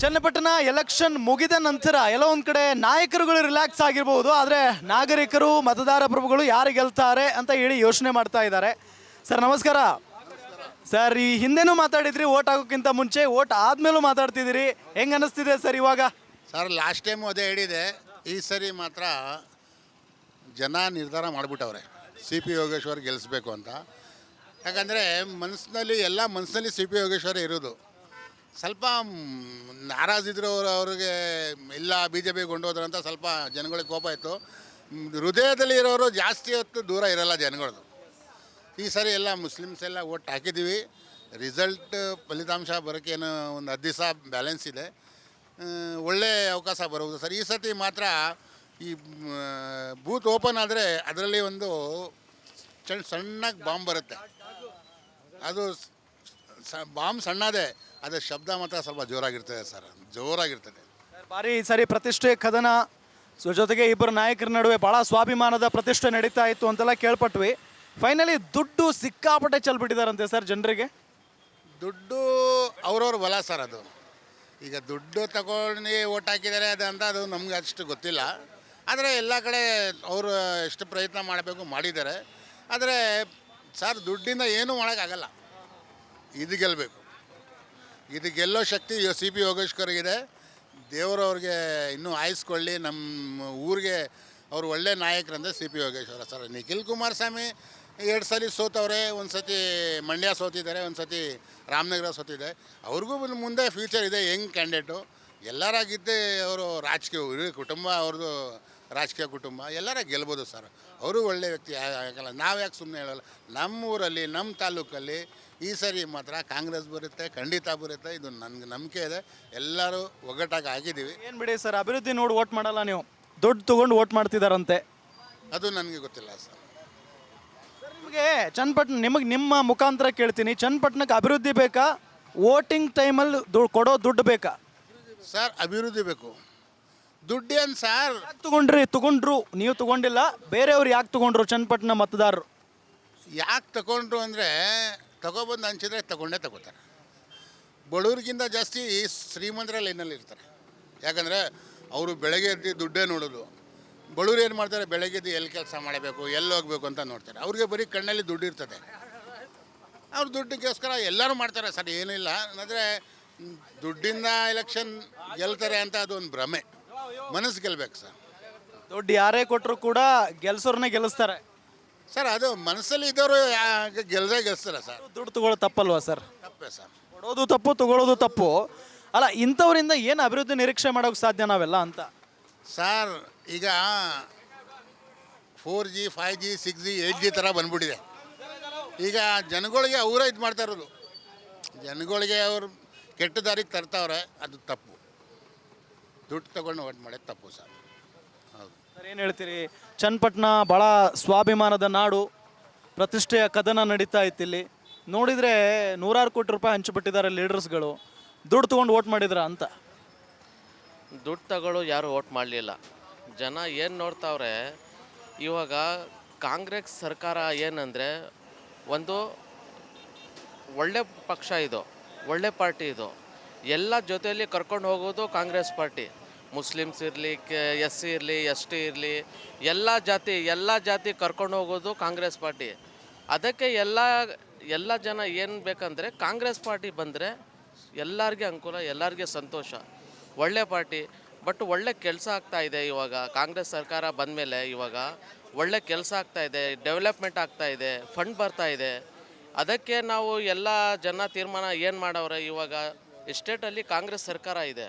Channapatna election ಮುಗಿದ ನಂತರ ಎಲ್ಲ ಒಂದ್ ಕಡೆ ನಾಯಕರುಗಳು ರಿಲ್ಯಾಕ್ಸ್ ಆಗಿರ್ಬೋದು, ಆದ್ರೆ ನಾಗರಿಕರು, ಮತದಾರ ಪ್ರಭುಗಳು ಯಾರು ಗೆಲ್ತಾರೆ ಅಂತ ಹೇಳಿ ಯೋಚನೆ ಮಾಡ್ತಾ ಇದ್ದಾರೆ. ಸರ್, ನಮಸ್ಕಾರ. ಸರ್, ಈ ಹಿಂದೆನೂ ಮಾತಾಡಿದ್ರಿ ಓಟ್ ಆಗೋಕ್ಕಿಂತ ಮುಂಚೆ ಓಟ್ ಆದ್ಮೇಲೂ ಮಾತಾಡ್ತಿದ್ದೀರಿ. ಹೆಂಗ್ ಅನಿಸ್ತಿದೆ ಸರ್ ಇವಾಗ? ಸರ್ ಲಾಸ್ಟ್ ಟೈಮು ಅದೇ ಹೇಳಿದೆ, ಈ ಸರಿ ಮಾತ್ರ ಜನ ನಿರ್ಧಾರ ಮಾಡಿಬಿಟ್ಟವ್ರೆ. ಸಿ ಪಿ ಯೋಗೇಶ್ವರ್ ಗೆಲ್ಲಿಸ್ಬೇಕು ಅಂತ. ಯಾಕಂದರೆ ಮನಸ್ಸಿನಲ್ಲಿ ಎಲ್ಲ ಮನಸ್ಸಿನಲ್ಲಿ ಸಿ ಪಿ ಯೋಗೇಶ್ವರ ಇರೋದು. ಸ್ವಲ್ಪ ನಾರಾಜಿದ್ರು ಅವರು ಅವ್ರಿಗೆ ಇಲ್ಲ ಬಿ ಜೆ ಪಿ ಅಂತ ಸ್ವಲ್ಪ ಜನಗಳಿಗೆ ಕೋಪ ಇತ್ತು. ಹೃದಯದಲ್ಲಿ ಇರೋರು ಜಾಸ್ತಿ ಹೊತ್ತು ದೂರ ಇರಲ್ಲ ಜನಗಳದು. ಈ ಸರಿ ಎಲ್ಲ ಮುಸ್ಲಿಮ್ಸ್ ಎಲ್ಲ ಓಟ್ ಹಾಕಿದ್ದೀವಿ. ರಿಸಲ್ಟ್, ಫಲಿತಾಂಶ ಬರೋಕ್ಕೇನು ಒಂದು ಹತ್ತು ದಿವಸ ಬ್ಯಾಲೆನ್ಸ್ ಇದೆ. ಒಳ್ಳೆ ಅವಕಾಶ ಬರುವುದು. ಸರ್, ಈ ಸತಿ ಮಾತ್ರ ಈ ಬೂತ್ ಓಪನ್ ಆದರೆ ಅದರಲ್ಲಿ ಒಂದು ಸಣ್ಣ ಸಣ್ಣಗೆ ಬಾಂಬ್ ಬರುತ್ತೆ. ಅದು ಸ, ಬಾಂಬ್ ಸಣ್ಣದೇ. ಅದ್ರ ಶಬ್ದ ಮಾತ್ರ ಸ್ವಲ್ಪ ಜೋರಾಗಿರ್ತದೆ ಸರ್. ಜೋರಾಗಿರ್ತದೆ. ಬಾರಿ ಈ ಸರಿ ಪ್ರತಿಷ್ಠೆ ಕದನ. ಸೊ ಜೊತೆಗೆ ಇಬ್ಬರು ನಾಯಕರ ನಡುವೆ ಬಹಳ ಸ್ವಾಭಿಮಾನದ ಪ್ರತಿಷ್ಠೆ ನಡೀತಾ ಇತ್ತು ಅಂತೆಲ್ಲ ಕೇಳ್ಪಟ್ವಿ. ಫೈನಲಿ ದುಡ್ಡು ಸಿಕ್ಕಾಪಟ್ಟೆ ಚೆಲ್ಬಿಟ್ಟಿದಾರಂತೆ ಸರ್ ಜನರಿಗೆ? ದುಡ್ಡು ಅವ್ರವ್ರ ಬಲ ಸರ್ ಅದು. ಈಗ ದುಡ್ಡು ತಗೊಂಡು ಓಟ್ ಹಾಕಿದ್ದಾರೆ ಅದಂತ ಅಂತ ಅದು ನಮ್ಗೆ ಅಷ್ಟು ಗೊತ್ತಿಲ್ಲ. ಆದರೆ ಎಲ್ಲ ಕಡೆ ಅವರು ಎಷ್ಟು ಪ್ರಯತ್ನ ಮಾಡಬೇಕು ಮಾಡಿದ್ದಾರೆ. ಆದರೆ ಸರ್ ದುಡ್ಡಿಂದ ಏನೂ ಮಾಡೋಕ್ಕಾಗಲ್ಲ. ಇದು ಗೆಲ್ಲಬೇಕು ಇದು ಗೆಲ್ಲೋ ಶಕ್ತಿ ಸಿ ಪಿ ಯೋಗೇಶ್ವರಿಗಿದೆ ದೇವರವ್ರಿಗೆ ಇನ್ನೂ ಆಯಿಸ್ಕೊಳ್ಳಿ ನಮ್ಮ ಊರಿಗೆ ಅವರು ಒಳ್ಳೆ ನಾಯಕರಂದರೆ C P Yogeshwar sir Nikhil Kumaraswamy ಎರಡು ಸಲ ಸೋತವ್ರೆ ಒಂದು ಸತಿ ಮಂಡ್ಯ ಸೋತಿದ್ದಾರೆ ಒಂದು ಸತಿ ರಾಮನಗರ ಸೋತಿದೆ ಅವ್ರಿಗೂ ಮುಂದೆ ಫ್ಯೂಚರ್ ಇದೆ ಯಂಗ್ ಕ್ಯಾಂಡಿಡೇಟು ಎಲ್ಲರಾಗಿದ್ದೇ ಅವರು ರಾಜಕೀಯ ಕುಟುಂಬ ಅವ್ರದ್ದು ರಾಜಕೀಯ ಕುಟುಂಬ ಎಲ್ಲರ ಗೆಲ್ಬೋದು ಸರ್ ಅವರು ಒಳ್ಳೆ ವ್ಯಕ್ತಿ ಆಗಲ್ಲ ನಾವು ಯಾಕೆ ಸುಮ್ಮನೆ ಹೇಳಲ್ಲ ನಮ್ಮ ಊರಲ್ಲಿ ನಮ್ಮ ತಾಲೂಕಲ್ಲಿ ಈ ಸರಿ ಮಾತ್ರ ಕಾಂಗ್ರೆಸ್ ಬರುತ್ತೆ ಖಂಡಿತ ಬರುತ್ತೆ. ಇದು ನನಗೆ ನಂಬಿಕೆ ಇದೆ. ಎಲ್ಲರೂ ಒಗ್ಗಟ್ಟಾಗಿ ಆಗಿದ್ದೀವಿ. ಏನು ಬಿಡಿ ಸರ್ ಅಭಿವೃದ್ಧಿ ನೋಡಿ ಓಟ್ ಮಾಡಲ್ಲ ನೀವು. ದುಡ್ಡು ತಗೊಂಡು ಓಟ್ ಮಾಡ್ತಿದಾರಂತೆ. ಅದು ನನಗೆ ಗೊತ್ತಿಲ್ಲ ಸರ್. ನಿಮಗೆ ಚನ್ನಪಟ್ಟಣ ನಿಮಗೆ ನಿಮ್ಮ ಮುಖಾಂತರ ಕೇಳ್ತೀನಿ. ಚನ್ನಪಟ್ಟಣಕ್ಕೆ ಅಭಿವೃದ್ಧಿ ಬೇಕಾ? ವೋಟಿಂಗ್ ಟೈಮಲ್ಲಿ ದು ಕೊಡೋ ದುಡ್ಡು ಬೇಕಾ? ಸರ್ ಅಭಿವೃದ್ಧಿ ಬೇಕು. ದುಡ್ಡು ಏನು ಸರ್? ಯಾಕೆ ತಗೊಂಡ್ರಿ? ತಗೊಂಡ್ರು. ನೀವು ತಗೊಂಡಿಲ್ಲ. ಬೇರೆಯವ್ರು ಯಾಕೆ ತಗೊಂಡ್ರು? ಚನ್ನಪಟ್ಟಣ ಮತದಾರರು. ಯಾಕೆ ತಗೊಂಡ್ರು ಅಂದರೆ ತಗೊಬಂದು ಹಂಚಿದ್ರೆ ತಗೊಂಡೇ ತಗೋತಾರೆ. ಬಡವ್ರಿಗಿಂತ ಜಾಸ್ತಿ ಶ್ರೀಮಂತರ ಲೈನಲ್ಲಿ ಇರ್ತಾರೆ. ಯಾಕಂದರೆ ಅವರು ಬೆಳಗ್ಗೆ ಎದ್ದು ದುಡ್ಡೇ ನೋಡೋದು. ಬಡವ್ರು ಏನು ಮಾಡ್ತಾರೆ? ಬೆಳಗ್ಗೆ ಎದ್ದು ಎಲ್ಲಿ ಕೆಲಸ ಮಾಡಬೇಕು, ಎಲ್ಲಿ ಹೋಗಬೇಕು ಅಂತ ನೋಡ್ತಾರೆ. ಅವ್ರಿಗೆ ಬರೀ ಕಣ್ಣಲ್ಲಿ ದುಡ್ಡು ಇರ್ತದೆ. ಅವ್ರು ದುಡ್ಡಿಗೋಸ್ಕರ ಎಲ್ಲರೂ ಮಾಡ್ತಾರೆ ಸರ್ ಏನಿಲ್ಲ ಅಂದರೆ ದುಡ್ಡಿಂದ ಎಲೆಕ್ಷನ್ ಗೆಲ್ತಾರೆ ಅಂತ ಅದು ಒಂದು ಭ್ರಮೆ. ಮನಸ್ಸು ಗೆಲ್ಬೇಕು ಸರ್. ದುಡ್ಡು ಯಾರೇ ಕೊಟ್ಟರು ಕೂಡ ಗೆಲ್ಸೋರನ್ನೇ ಗೆಲ್ಲಿಸ್ತಾರೆ. ಸರ್ ಅದು ಮನಸ್ಸಲ್ಲಿ ಇದ್ದವರು ಗೆಲ್ಲದೆ ಗೆಲ್ಸಲ್ಲ ಸರ್. ದುಡ್ಡು ತಗೊಳ್ಳೋದು ತಪ್ಪಲ್ವಾ ಸರ್? ತಪ್ಪೇ ಸರ್. ಕೊಡೋದು ತಪ್ಪು ತಗೊಳ್ಳೋದು ತಪ್ಪು. ಅಲ್ಲ ಇಂಥವರಿಂದ ಏನು ಅಭಿವೃದ್ಧಿ ನಿರೀಕ್ಷೆ ಮಾಡೋಕೆ ಸಾಧ್ಯ ನಾವೆಲ್ಲ ಅಂತ? ಸರ್ ಈಗ four G five G six G eight G ಥರ ಬಂದ್ಬಿಟ್ಟಿದೆ. ಈಗ ಜನಗಳಿಗೆ ಅವರೇ ಇದು ಮಾಡ್ತಾ ಇರೋದು. ಜನಗಳಿಗೆ ಅವರು ಕೆಟ್ಟ ದಾರಿಗೆ ತರ್ತಾವ್ರೆ ಅದು ತಪ್ಪು. ದುಡ್ಡು ತಗೊಂಡು ಒಟ್ಟು ಮಾಡೋದು ತಪ್ಪು ಸರ್. ಸರ್, ಏನು ಹೇಳ್ತೀರಿ? ಚನ್ನಪಟ್ಟಣ ಭಾಳ ಸ್ವಾಭಿಮಾನದ ನಾಡು. ಪ್ರತಿಷ್ಠೆಯ ಕದನ ನಡೀತಾ ಇತ್ತು ಇಲ್ಲಿ ನೋಡಿದರೆ ನೂರಾರು ಕೋಟಿ ರೂಪಾಯಿ ಹಂಚಿಬಿಟ್ಟಿದ್ದಾರೆ ಲೀಡರ್ಸ್ಗಳು. ದುಡ್ಡು ತೊಗೊಂಡು ಓಟ್ ಮಾಡಿದ್ರ ಅಂತ? ದುಡ್ಡು ತಗೊಳ್ಳೋ ಯಾರು ಓಟ್ ಮಾಡಲಿಲ್ಲ. ಜನ ಏನು ನೋಡ್ತಾವ್ರೆ, ಇವಾಗ ಕಾಂಗ್ರೆಸ್ ಸರ್ಕಾರ ಏನಂದರೆ, ಒಂದು ಒಳ್ಳೆ ಪಕ್ಷ ಇದು, ಒಳ್ಳೆ ಪಾರ್ಟಿ ಇದು. ಎಲ್ಲ ಜೊತೆಯಲ್ಲಿ ಕರ್ಕೊಂಡು ಹೋಗೋದು ಕಾಂಗ್ರೆಸ್ ಪಾರ್ಟಿ. ಮುಸ್ಲಿಮ್ಸ್ ಇರಲಿ ಎಸ್ ಸಿ ಇರಲಿ, ಎಸ್ ಟಿ ಇರಲಿ, ಎಲ್ಲ ಜಾತಿ ಎಲ್ಲ ಜಾತಿ ಕರ್ಕೊಂಡು ಹೋಗೋದು ಕಾಂಗ್ರೆಸ್ ಪಾರ್ಟಿ. ಅದಕ್ಕೆ ಎಲ್ಲ ಎಲ್ಲ ಜನ ಏನು ಬೇಕಂದರೆ ಕಾಂಗ್ರೆಸ್ ಪಾರ್ಟಿ ಬಂದರೆ ಎಲ್ಲರಿಗೆ ಅನುಕೂಲ, ಎಲ್ಲರಿಗೆ ಸಂತೋಷ. ಒಳ್ಳೆ ಪಾರ್ಟಿ, ಬಟ್ ಒಳ್ಳೆ ಕೆಲಸ ಆಗ್ತಾ ಇದೆ ಇವಾಗ. ಕಾಂಗ್ರೆಸ್ ಸರ್ಕಾರ ಬಂದ ಮೇಲೆ ಇವಾಗ ಒಳ್ಳೆ ಕೆಲಸ ಆಗ್ತಾ ಇದೆ, ಡೆವಲಪ್ಮೆಂಟ್ ಆಗ್ತಾ ಇದೆ, ಫಂಡ್ ಬರ್ತಾ ಇದೆ. ಅದಕ್ಕೆ ನಾವು ಎಲ್ಲ ಜನ ತೀರ್ಮಾನ ಏನು ಮಾಡವ್ರೆ ಇವಾಗ? ಎಸ್ಟೇಟಲ್ಲಿ ಕಾಂಗ್ರೆಸ್ ಸರ್ಕಾರ ಇದೆ.